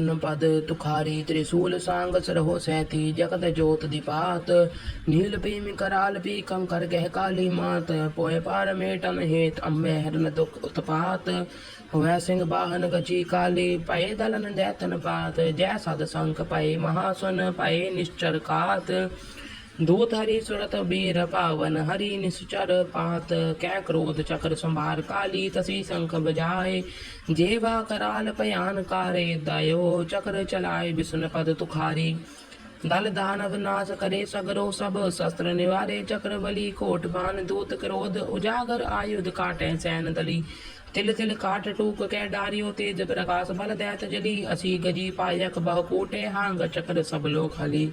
न पद तुखारी त्रिशूल सांग सरहो सैती जगत जोत दिपात नील पीम कराल पी कंकर गह काली मात पोय पार मेटन हेत अम्बे हरन दुख उत्पात हुए सिंह बाहन गची काली पय दलन दैतन पात जय सद संख पय महासन पय निश्चर कात ਦੂਤ ਹਰੀ ਸੁਰਤ ਬੀਰ ਭਾਵਨ ਹਰੀ ਨਿਸਚਰ ਪਾਤ ਕੈ ਕ੍ਰੋਧ ਚਕਰ ਸੰਭਾਰ ਕਾਲੀ ਤਸੀ ਸੰਖ ਬਜਾਏ ਜੇਵਾ ਕਰਾਲ ਭਿਆਨ ਕਾਰੇ ਦਇਓ ਚਕਰ ਚਲਾਏ ਬਿਸਨ ਪਦ ਤੁਖਾਰੀ ਦਲ ਦਾਨਵ ਨਾਸ ਕਰੇ ਸਗਰੋ ਸਭ ਸ਼ਸਤਰ ਨਿਵਾਰੇ ਚਕਰ ਬਲੀ ਕੋਟ ਬਾਨ ਦੂਤ ਕ੍ਰੋਧ ਉਜਾਗਰ ਆਯੁਧ ਕਾਟੇ ਸੈਨ ਦਲੀ ਤਿਲ ਤਿਲ ਕਾਟ ਟੂਕ ਕੈ ਡਾਰਿਓ ਤੇਜ ਪ੍ਰਕਾਸ਼ ਬਲ ਦੈਤ ਜਲੀ ਅਸੀ ਗਜੀ ਪਾਇਕ ਬਹੁ ਕੋਟੇ ਹਾਂਗ ਚਕਰ ਸਭ ਲੋਕ ਹਲੀ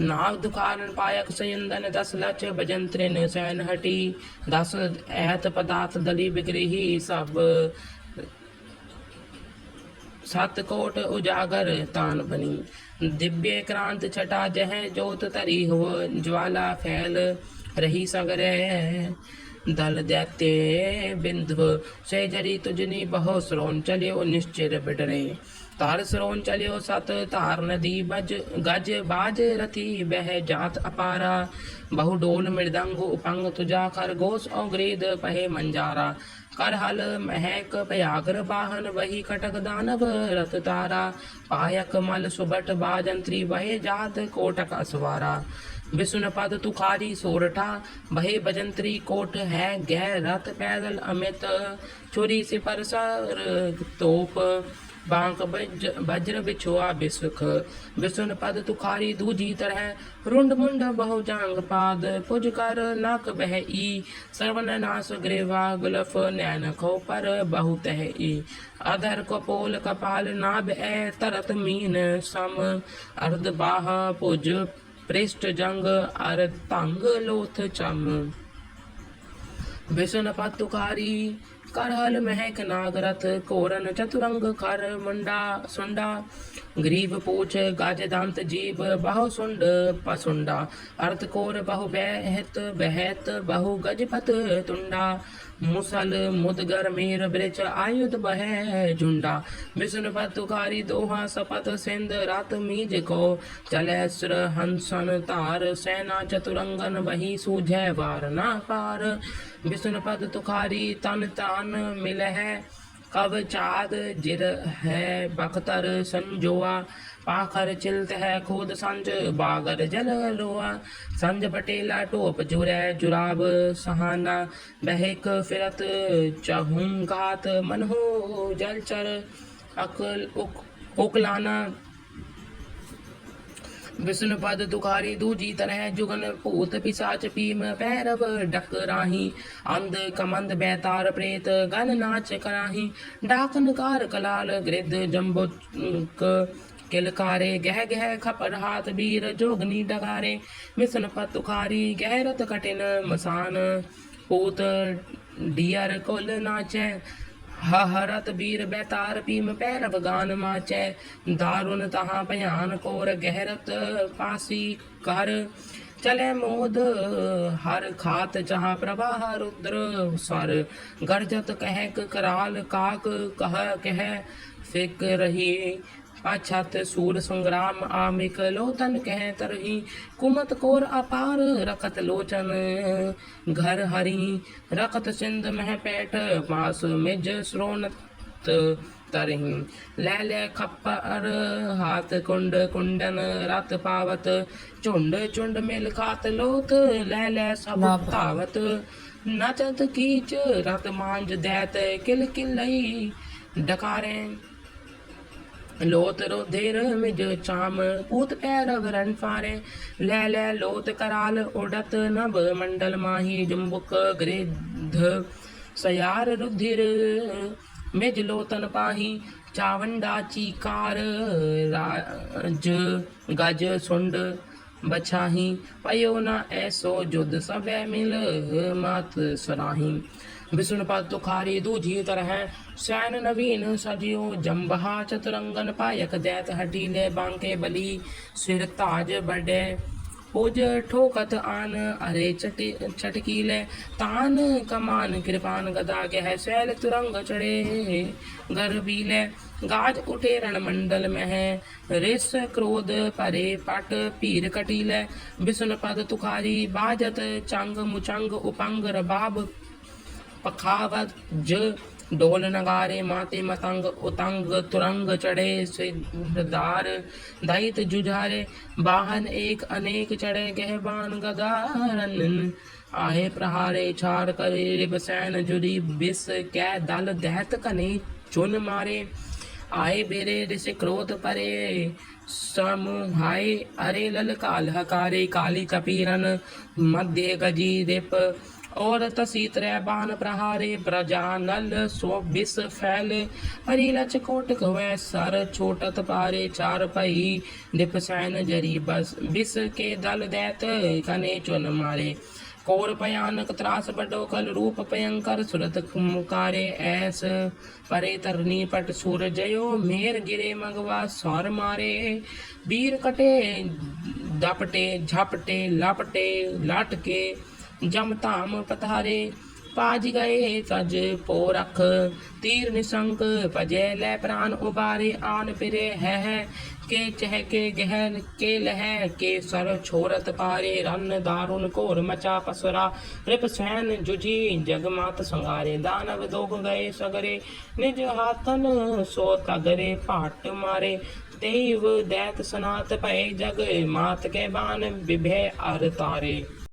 ਨਾਗ ਦੁਕਾਰਨ ਪਾਇਕ ਸਯੰਦਨ ਦਸ ਲਚ ਭਜੰਤ੍ਰਿਨ ਸੈਨ ਹਟੀ, ਦਸ ਐਤ ਪਦਾਰਥ ਦਲੀ ਬਿਗਰਹੀ ਸਭ। ਸਤ ਕੋਟ ਉਜਾਗਰ ਤਾਨ ਬਣੀ, ਦਿਵਯ ਕ੍ਰਾਂਤ ਛਟਾ ਜਹ ਜੋਤ ਧਰੀ ਹੋ ਜਵਾਲਾ ਫੈਲ ਰਹੀ ਸਗਰੇ। दल दैत्य बिंदु से जरी तुझनी बहु श्रोन चलियो निश्चिर बिडरे तार श्रोन चलियो सत तार नदी बज गज बाज रथी बह जात अपारा बहु डोल मृदंग उपंग तुजा खरगोश औग्रेद पहे मंजारा कर हल महक पयागर बाहन वही कटक दानव रथ तारा पायक मल सुबट बाजंत्री वहे जात कोटक असवारा ਵਿਸੁਨਪਦ ਤੁਖਾਰੀ ਸੋਰਠਾ ਬਹੇ ਬਜੰਤਰੀ ਕੋਟ ਹੈ ਗਹਿ ਰਤ ਪੈਦਲ ਅਮਿਤ ਛੁਰੀ ਸਿਪਰ ਸਰ ਤੋਪ ਬਾਂਕ ਬਜਰ ਵਿਛੋਆ ਬਿਸੁਖ ਬਿਸੁਨ ਪਦ ਤੁਖਾਰੀ ਦੂਜੀ ਤਰਹ ਰੁੰਡ ਮੁੰਡ ਬਹੁ ਜਾਂਗ ਪਾਦ ਪੁਜ ਕਰ ਨਕ ਬਹਿ ਈ ਸਰਵਨ ਨਾਸ ਗ੍ਰੇਵਾ ਗੁਲਫ ਨੈਨ ਖੋ ਪਰ ਬਹੁ ਤਹਿ ਈ ਅਧਰ ਕਪੋਲ ਕਪਾਲ ਨਾਭ ਐ ਤਰਤ ਮੀਨ ਸਮ ਅਰਧ ਬਾਹ ਪੁਜ ਪ੍ਰਿਸ਼ਟ ਜੰਗ ਅਰ ਭੰਗ ਲੋਥ ਚੰਮ ਬਿਸਨ ਪਤੁਕਾਰੀ करहल महक नागरथ कोरन चतुरंग कर मुंडा सुंडा ग्रीव पूछ गाज दांत जीव बहु सुंड पसुंडा अर्थ कोर बहु बहत बहत बहु गजपत तुंडा मुसल मुदगर मीर ब्रिच आयुध बह झुंडा विष्णु पतुकारी दोहा सपत सिंध रात मीज को चले सुर हंसन तार सेना चतुरंगन वही सूझे वार ना पार विष्णु पद तुखारी तन तान मिल है कब चाद जिर है बख्तर संजोआ पाखर चिलत है खुद संज बागर जल लोआ संज पटेला टोप जुरै जुराब सहाना बहक फिरत चहुंगात मनहु जलचर अकल उक, उकलाना विष्णु पद दुखारी दूजी तरह जुगन भूत पिसाच पीम पैरव डक राही अंध कमंद बैतार प्रेत गन नाच कराही डाकन कार कलाल गृद जम्बो किलकारे गह गह खपर हाथ बीर जोगनी डगारे विष्णु पद दुखारी गहरत कठिन मसान पूत डियर कुल नाचै ਹਹਰਤ ਬੀਰ ਬੈਤਾਰ ਭੀਮ ਪੈਰ ਬਗਾਨ ਮਾਚੈ। ਦਾਰੁਨ ਤਹਾ ਭਿਆਨ ਕੋਰ ਗਹਿਰਤ ਪਾਸੀ ਕਰ। ਚਲੇ ਮੋਦ ਹਰ ਖਾਤ ਜਹਾਂ ਪ੍ਰਵਾਹ ਰੁਦਰ ਸਰ। ਗਰਜਤ ਕਹਿਕ ਕਰਾਲ ਕਾਕ ਕਹ ਕਹਿ ਫਿਕ ਰਹੀ पाछत सूर संग्राम आमिक लोतन कह तरही कुमत कोर अपार रखत लोचन घर हरी रखत सिंध मह पैठ पास मिज श्रोनत तरही ले ले खप्पर हाथ कुंड कुंडन रत पावत चुंड चुंड मिल खात लोथ ले ले सब धावत नचत कीच रत मांज दैत किल किलई डकारे ਲੋਤ ਰੋਧੇਰ ਮਿਜ ਚਾਮ, ਪੂਤ ਪੈਰਵ ਰਨ ਫਾਰੇ। ਲੈ ਲੈ, ਲੋਤ ਕਰਾਲ ਉਡਤ ਨਭ ਮੰਡਲ ਮਾਹੀ ਜੰਬੁਕ ਗ੍ਰਿਧ। ਸਯਾਰ ਰੁਧਿਰ ਮਿਜ ਲੋਤਨ ਪਾਹੀ, ਚਾਵੰਡਾ ਚੀਕਾਰ ਰਾਜ। ਗਜ ਸੁੰਡ ਬਛਾਹੀ, ਪਇਓ ਨਾ ਐਸੋ ਜੁਦ ਸਭੈ ਮਿਲ, ਮਾਤ ਸਰਾਹੀ વિષ્ણુપાદ તુખારી દૂજી તરહ શયન નવીન સજ્યો જંબહા ચતુરંગન પાયક દૈત હટીલે બાંકે બલી સિર તાજ બડે ਉਜ ਠੋਕਤ ਆਨ ਅਰੇ ਚਟੀ ਛਟਕੀਲੇ ਤਾਨ ਕਮਾਨ ਕਿਰਪਾਨ ਗਦਾ ਕਹਿ ਸੈਲ ਤੁਰੰਗ ਚੜੇ ਗਰਬੀਲੇ ਗਾਜ ਉਠੇ ਰਣ ਮੰਡਲ ਮਹਿ, ਰਿਸ ਕ੍ਰੋਧ ਭਰੇ ਪਟ ਭੀਰ ਕਟੀਲੇ ਬਿਸਨ ਪਦ ਤੁਖਾਰੀ, ਬਾਜਤ ਚੰਗ ਮੁਚੰਗ ਉਪੰਗ ਰਬਾਬ पखावत ज डोल नगारे माते मतंग उतंग तुरंग चढ़े सिरदार दैत जुझारे वाहन एक अनेक चढ़े गहबान गदारन आहे प्रहारे छार करे रिबसैन जुरी बिस कै दल दैत कने चुन मारे आए बेरे ऋषि क्रोध परे समुहाय अरे ललकाल हकारे काली कपीरन मध्य गजी रिप और तसी त्रै बान प्रहारे प्रजा नल सो बिस फैल हरी लच कोट कवै सर छोटत पारे चार पही दिप सैन जरी बस बिस के दल दैत कने चुन मारे कोर भयानक त्रास बडो कल रूप भयंकर सुरत मुकारे ऐस परे तरनी पट सुर जयो मेर गिरे मगवा सौर मारे वीर कटे दपटे झपटे लपटे लटके ਜਮ ਧਾਮ ਪਤਹਾਰੇ ਪਾਜ ਗਏ ਤਜ ਪੋ ਰਖ ਤੀਰ ਨਿਸੰਕ ਭਜੈ ਲੈ ਪ੍ਰਾਨ ਉਬਾਰੇ, ਆਨ ਫਿਰੇ ਹੈ ਹੈ, ਕੇ ਚਹ ਕੇ ਗਹਿਨ, ਕੇ ਲਹਿ, ਕੇ ਸਰ ਛੋਰਤ ਪਾਰੇ, ਰਨ ਦਾਰੁਨ ਘੋਰ ਮਚਾ ਪਸਰਾ, ਰਿਪ ਸੈਨ ਜੁਜੀ ਜਗਮਾਤ ਸੰਗਾਰੇ, ਦਾਨਵ ਦੋਗ ਗਏ ਸਗਰੇ, ਨਿਜ ਹਾਥਨ ਸੋ ਤਗਰੇ ਭਾਟ ਮਾਰੇ, ਦੇਵ ਦੈਤ ਸਨਾਤ ਭਏ ਜਗ, ਮਾਤ ਕੇ ਬਾਨ, ਵਿਭੇ ਅਰ ਤਾਰੇ।